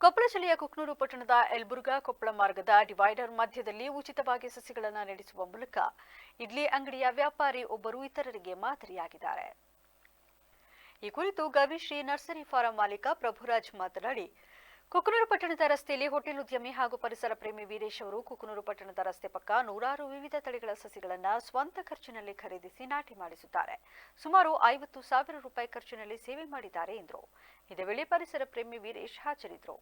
ಕೊಪ್ಪಳ ಜಿಲ್ಲೆಯ ಕುಕ್ನೂರು ಪಟ್ಟಣದ ಯಲಬುರ್ಗಾ ಕೊಪ್ಪಳ ಮಾರ್ಗದ ಡಿವೈಡರ್ ಮಧ್ಯದಲ್ಲಿ ಉಚಿತವಾಗಿ ಸಸಿಗಳನ್ನು ನಡೆಸುವ ಮೂಲಕ ಇಡ್ಲಿ ಅಂಗಡಿಯ ವ್ಯಾಪಾರಿ ಒಬ್ಬರು ಇತರರಿಗೆ ಮಾದರಿಯಾಗಿದ್ದಾರೆ. ಈ ಕುರಿತು ಗವಿಶ್ರೀ ನರ್ಸರಿ ಫಾರಂ ಮಾಲೀಕ ಪ್ರಭುರಾಜ್ ಮಾತನಾಡಿ ಕುಕನೂರು ಪಟ್ಟಣದ ರಸ್ತೆಯಲ್ಲಿ ಹೋಟೆಲ್ ಉದ್ಯಮಿ ಹಾಗೂ ಪರಿಸರ ಪ್ರೇಮಿ ವೀರೇಶ್ ಅವರು ಕುಕನೂರು ಪಟ್ಟಣದ ರಸ್ತೆ ಪಕ್ಕ ನೂರಾರು ವಿವಿಧ ತಳಿಗಳ ಸಸಿಗಳನ್ನು ಸ್ವಂತ ಖರ್ಚಿನಲ್ಲಿ ಖರೀದಿಸಿ ನಾಟಿ ಮಾಡಿಸುತ್ತಾರೆ. ಸುಮಾರು ಐವತ್ತು ಸಾವಿರ ರೂಪಾಯಿ ಖರ್ಚಿನಲ್ಲಿ ಸೇವೆ ಮಾಡಿದ್ದಾರೆ ಎಂದರು. ಇದೇ ವೇಳೆ ಪರಿಸರ ಪ್ರೇಮಿ ವೀರೇಶ್ ಹಾಜರಿದ್ದರು.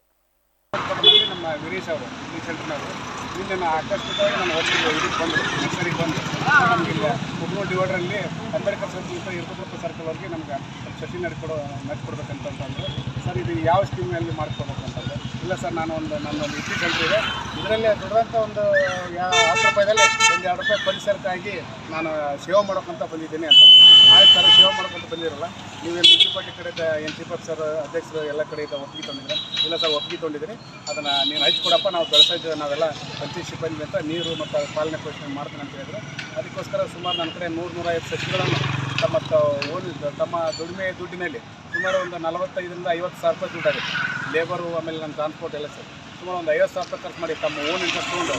ನಮ್ಮ ವೀರೇಶ್ ಅವರು ಈ ಸೆಂಟರ್ನವರು ನಿನ್ನೆ ನಾನು ಆಕಸ್ಮಿಕವಾಗಿ ನಾನು ಹೋಗ್ತಿದ್ದೆ ಇದಕ್ಕೆ ಬಂದರು ನರ್ಸರಿಗೆ ಬಂದು. ನಮಗೆ ಇಲ್ಲ ಕುಟುಂಬ ಡಿವೈಡ್ರಲ್ಲಿ ಅಂಬೇಡ್ಕರ್ ಸರ್ಕಲ್ ಇಂದ ಸರ್ಕಲ್ ಅವ್ರಿಗೆ ನಮ್ಗೆ ಸಸಿ ನಡ್ಕೊಡೋ ನಡ್ಕೊಡ್ಬೇಕಂತ ಅಂತಂದ್ರು ಸರ್ ಇದು ಯಾವ ಸ್ಕೀಮ್ನಲ್ಲಿ ಮಾಡ್ಕೋಬೇಕು ಅಂತಂದ್ರೆ ಇಲ್ಲ ಸರ್, ನಾನು ಒಂದು ನನ್ನ ಒಂದು ಇಡ್ಲಿ ಸೆಂಟ್ರ್ ಇದೆ ಇದರಲ್ಲಿ ದೊಡ್ಡದಂಥ ಒಂದು ಹತ್ತು ರೂಪಾಯಿದಲ್ಲಿ ಒಂದು ಎರಡು ರೂಪಾಯಿ ಪರಿಸರಕ್ಕಾಗಿ ನಾನು ಸೇವೆ ಮಾಡೋಕ್ಕಂತ ಬಂದಿದ್ದೀನಿ ಅಂತ. ಆಯ್ತು ಸರ್, ಸೇವೆ ಮಾಡೋಕ್ಕಂತ ಬಂದಿರಲ್ಲ. ನೀವೇನು ಮುನ್ಸಿಪಾಲ್ಟಿ ಕಡೆಯಿಂದ ಎನ್ ಚಿಪಪ್ ಸರ್, ಅಧ್ಯಕ್ಷರು ಎಲ್ಲ ಕಡೆಯಿಂದ ಒಪ್ಪಿಗೆ ತಂದಿದ್ರೆ ಇಲ್ಲ ಸರ್, ಒಪ್ಪಿಗೆ ತೊಗೊಂಡಿದ್ದೀನಿ ಅದನ್ನು ನೀನು ಹಚ್ಕೊಡಪ್ಪ ನಾವು ಬೆಳೆಸೋದು ನಾವೆಲ್ಲ ಪಂಚಾಯತ್ ಸಿಬ್ಬಂದಿ ಅಂತ ನೀರು ಮತ್ತು ಪಾಲನೆ ಪೋಷಣೆ ಮಾಡ್ತೀನಿ ಅಂತ ಹೇಳಿದ್ರು. ಅದಕ್ಕೋಸ್ಕರ ಸುಮಾರು ನನ್ನ ಕಡೆ ನೂರು ನೂರೈವತ್ತು ಸಸಿಗಳನ್ನು ತಮ್ಮ ತಮ್ಮ ದುಡಿಮೆ ದುಡ್ಡಿನಲ್ಲಿ ಸುಮಾರು ಒಂದು ನಲವತ್ತೈದರಿಂದ ಐವತ್ತು ಸಾವಿರ ರೂಪಾಯಿ ದುಡ್ಡಾಗುತ್ತೆ ಲೇಬರು ಆಮೇಲೆ ನನ್ನ ಟ್ರಾನ್ಸ್ಪೋರ್ಟ್ ಎಲ್ಲ ಸರ್. ಸುಮಾರು ಒಂದು ಐವತ್ತು ಸಾವಿರ ರೂಪಾಯಿ ಖರ್ಚು ಮಾಡಿ ತಮ್ಮ ಓನ್ ಇಂಟ್ರೆಸ್ಟ್ ತೊಗೊಂಡು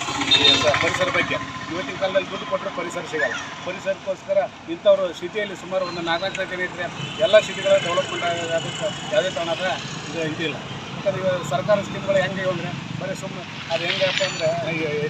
ಪರಿಸರ ಬಗ್ಗೆ. ಇವತ್ತಿನ ಕಾಲದಲ್ಲಿ ದುಡ್ಡು ಕೊಟ್ಟರೆ ಪರಿಸರ ಸಿಗಲ್ಲ. ಪರಿಸರಕ್ಕೋಸ್ಕರ ಇಂಥವ್ರು ಸಿಟಿಯಲ್ಲಿ ಸುಮಾರು ಒಂದು ನಾಲ್ಕು ಜನ ಇದ್ದರೆ ಎಲ್ಲ ಸಿಟಿಗಳ ಡೆವಲಪ್ಮೆಂಟ್ ಆಗೋದಕ್ಕೆ ಯಾವುದೇ ಕಾರಣದ ಇದು ಇದಿಲ್ಲ. ಯಾಕಂದರೆ ಇವಾಗ ಸರ್ಕಾರ ಸ್ಕೀಮ್ಗಳು ಹೆಂಗೆ ಅಂದರೆ, ಬರೀ ಸುಮ್ಮನೆ ಅದು ಹೆಂಗೆ ಅಂದರೆ